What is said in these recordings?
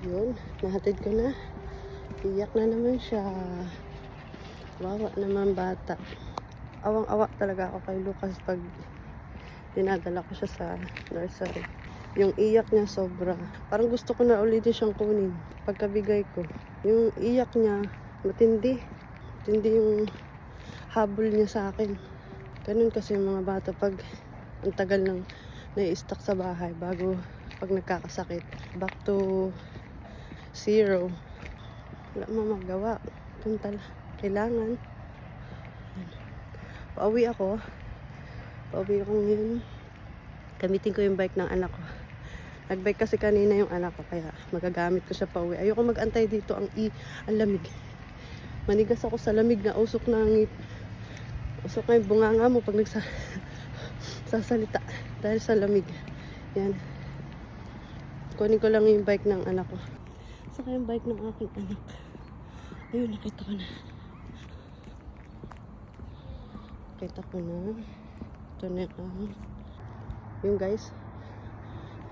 Yun, nahatid ko na. Iyak na naman siya. Wawa naman bata. Awang-awa talaga ako kay Lucas pag dinadala ko siya sa nursery. Yung iyak niya sobra. Parang gusto ko na ulitin siyang kunin pagkabigay ko. Yung iyak niya, matindi. Matindi yung habol niya sa akin. Ganun kasi yung mga bata pag ang tagal nang nai-stuck sa bahay bago pag nagkakasakit. Back to zero. Wala mo magawa. Punta lang. Kailangan. Pauwi ako. Pauwi ako ngayon. Gamitin ko yung bike ng anak ko. Nagbike kasi kanina yung anak ko kaya magagamit ko siya pauwi. Ayoko magantay dito ang i ang lamig. Manigas ako sa lamig na usok na ang. Usok na yung bunganga mo pag nagsa sasalita dahil sa lamig. Yan. Kunin ko lang yung bike ng anak ko. Saka yung bike ng aking anak. Ayun, nakita ko na. Nakita ko na. Ito na yung yung guys,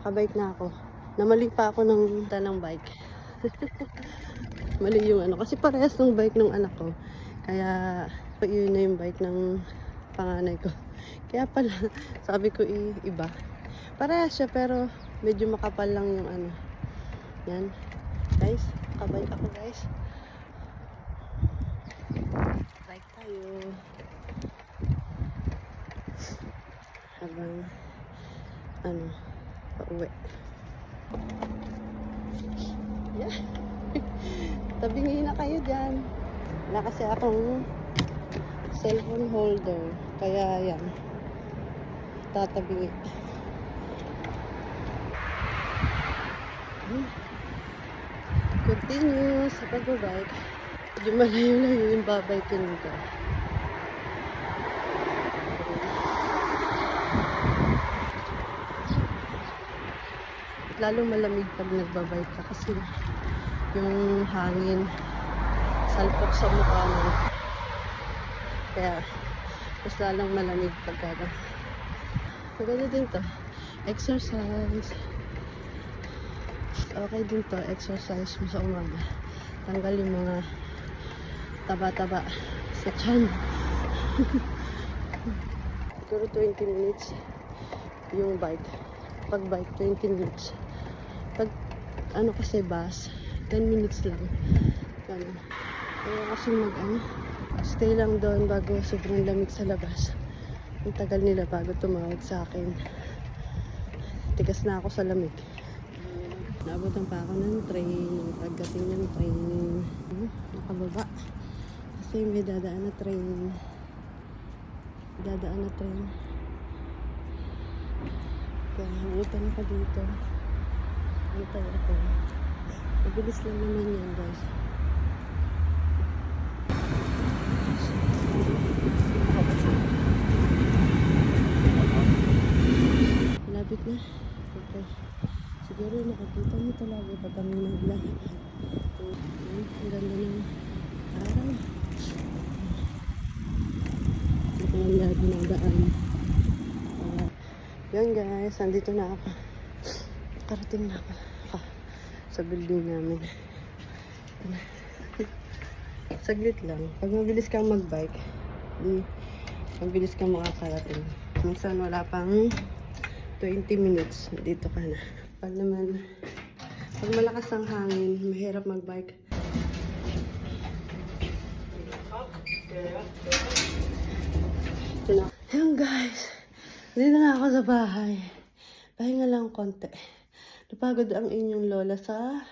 kabike na ako. Namali pa ako ng talang bike. Mali yung ano. Kasi parehas ng bike ng anak ko. Kaya, yun na yung bike ng panganay ko. Kaya pala, sabi ko i- iba. Parehas siya pero medyo makapal lang yung ano. Yan. Guys, kabike ako guys. Bike tayo. Habang ano, pauwi. Yeah. Tabingi na kayo dyan. Wala kasi akong cellphone holder. Kaya yan. Tatabingi. Hmm. Continue sa pagbabike. Medyo malayo-layo yung babikin ko. lalong malamig pag nagbabike ka kasi yung hangin salpok sa mukha mo. Kaya mas lalong malamig pag ano. Maganda din to. Exercise. Okay din to. Exercise mo sa umaga. Tanggal yung mga taba-taba sa tiyan. Siguro 20 minutes yung bike. Pag bike, 20 minutes. Pag ano kasi bus, 10 minutes lang. Ganun. Kaya kasi mag ano, stay lang doon bago sobrang lamig sa labas. Ang tagal nila bago tumawag sa akin. Tigas na ako sa lamig. Naabutan pa ako ng train. Pagdating ng train, nakababa. Kasi may dadaan na train. Dadaan na train. Kaya nabutan ako dito. Antay ako. Mabilis lang naman yan guys. Malapit na. Okay. Siguro nakikita mo talaga pag kami naglakad. Ayun, Ang ganda ng araw. Ito lang lahat dinadaan. Alright. Yun guys, nandito na ako. Karating na ako. Ah, sa building namin. Saglit lang. Pag mabilis kang magbike, di mabilis kang makakarating. Minsan wala pang 20 minutes, dito ka na. Pag naman, pag malakas ang hangin, mahirap magbike. Ayun guys, dito na ako sa bahay. Pahinga lang konti. Napagod ang inyong lola sa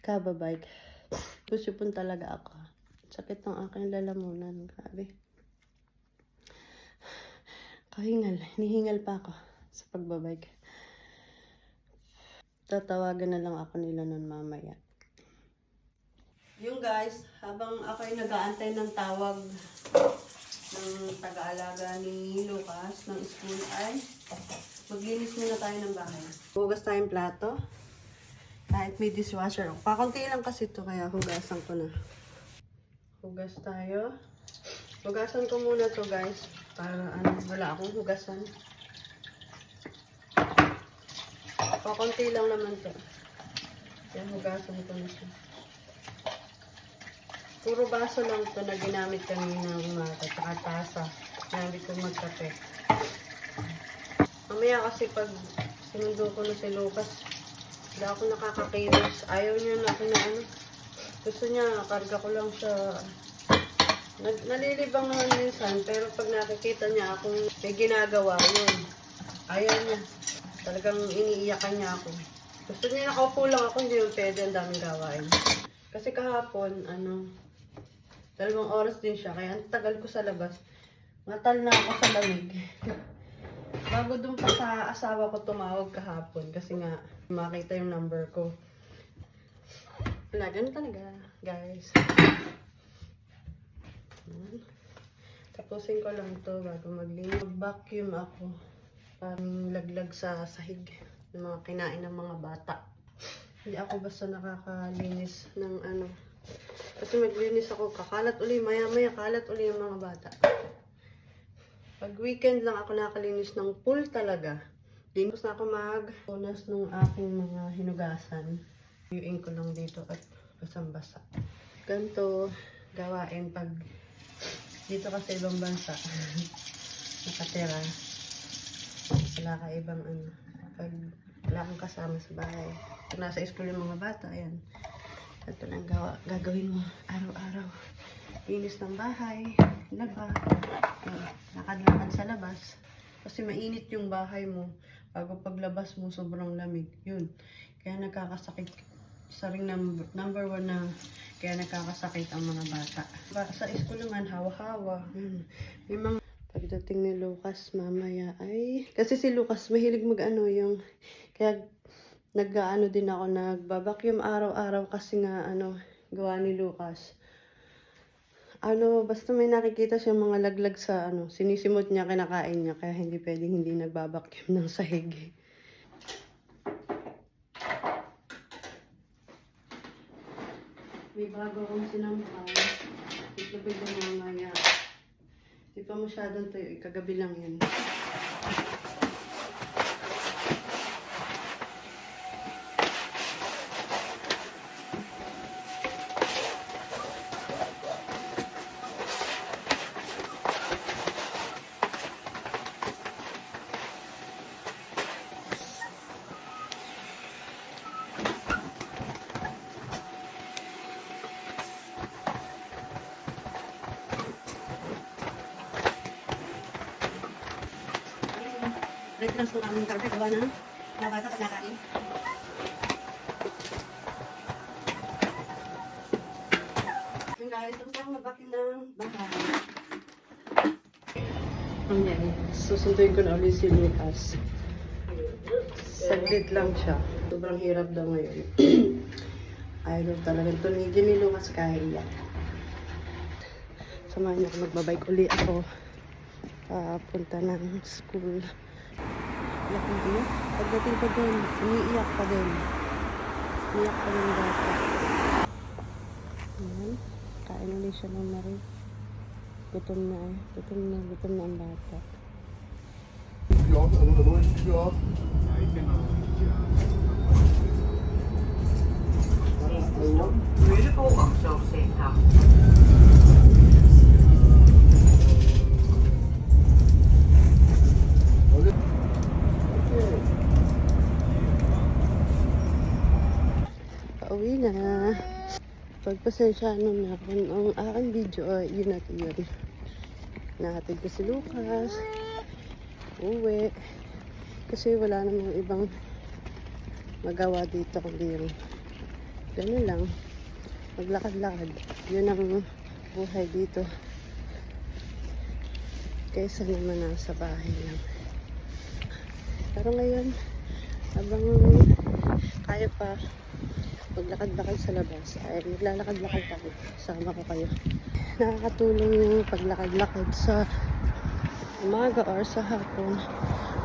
kababike. Kusipon talaga ako. Sakit ng aking lalamunan. Grabe. Kahingal. Hinihingal pa ako sa pagbabike. Tatawagan na lang ako nila nun mamaya. Yung guys, habang ako ay nag-aantay ng tawag ng taga-alaga ni Lucas ng school ay maglinis muna tayo ng bahay. Hugas tayong plato. Kahit may dishwasher. Pakunti lang kasi ito kaya hugasan ko na. Hugas tayo. Hugasan ko muna to guys. Para ano, wala akong hugasan. Pakunti lang naman to. Yan, hugasan ko na siya. Puro baso lang to na ginamit kanina umaga, tsaka tasa. Ginamit ko magkape. Mamaya kasi pag sinundo ko na si Lucas, hindi ako nakakakilos. Ayaw niya na ako na ano. Gusto niya, karga ko lang siya. Nag, nalilibang naman minsan, pero pag nakikita niya akong may ginagawa, yun. Ayaw niya. Talagang iniiyakan niya ako. Gusto niya nakaupo lang ako, hindi yung pwede, ang daming gawain. Kasi kahapon, ano, dalawang oras din siya, kaya ang tagal ko sa labas. Matal na ako sa lamig. Bago dun pa sa asawa ko tumawag kahapon kasi nga makita yung number ko. Wala, ganun talaga, guys. Tapusin ko lang to bago maglinis. Vacuum ako. Parang laglag sa sahig ng mga kinain ng mga bata. Hindi ako basta nakakalinis ng ano. Kasi maglinis ako, kakalat uli, maya maya kalat uli yung mga bata. Pag weekend lang ako nakalinis ng pool talaga. Dinos na ako mag-punas ng aking mga hinugasan. Viewing ko lang dito at basang-basa. Ganto gawain pag dito ka sa ibang bansa. Nakatira. Wala ka ibang ano. Pag wala kang kasama sa bahay. Pag nasa school yung mga bata, ayan. Ito lang gawa, gagawin mo araw-araw. Linis ng bahay, laba, lakad-lakad sa labas. Kasi mainit yung bahay mo. Bago paglabas mo, sobrang lamig. Yun. Kaya nagkakasakit. Isa ring number, number one na kaya nagkakasakit ang mga bata. Ba, sa school naman, hawa-hawa. May mga Pagdating ni Lucas mamaya ay... Kasi si Lucas mahilig mag-ano yung... Kaya nag-ano din ako, nagbabacuum araw-araw kasi nga ano, gawa ni Lucas. Ano, basta may nakikita siya mga laglag sa ano, sinisimot niya, kinakain niya, kaya hindi pwedeng hindi nagbabacuum ng sahig. May bago akong sinampay. Itlapig ko mamaya. Di pa masyadong tayo, kagabi lang yan. Break lang sa aming karpe, gawa na. Mga bata pag nakain. Yung guys, tapos ako magbakin ng bahay. Ayan, susunduin ko na ulit si Lucas. Saglit lang siya. Sobrang hirap daw ngayon. Ayaw talagang tumigil ni Lucas kahit yan. Samahan niyo ako magbabike uli ako. Papunta ng school. Iyak na iyak. Pagdating ko doon, umiiyak pa din. Umiiyak pa din bata. Ayan. Kain ulit siya ng Marie. Gutom na eh. Gutom na, gutom na ang bata. Ja, ano, ano, ja. Pauwi na. Pagpasensya na kung ang aking video ay yun at yun. Nahatid ko si Lucas. Uwi. Kasi wala namang ibang magawa dito kundi yung ganun lang. Maglakad-lakad. Yun ang buhay dito. Kaysa naman nasa bahay lang. Pero ngayon, habang kaya pa maglakad-lakad sa labas ay maglalakad-lakad tayo. Sama ko kayo. Nakakatulong yung paglakad-lakad sa umaga or sa hapon.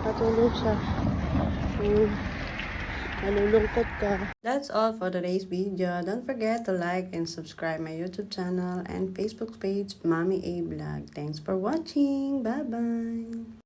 Katulong siya kung nalulungkot ka. That's all for today's video. Don't forget to like and subscribe my YouTube channel and Facebook page, Mommy A Vlog. Thanks for watching. Bye-bye!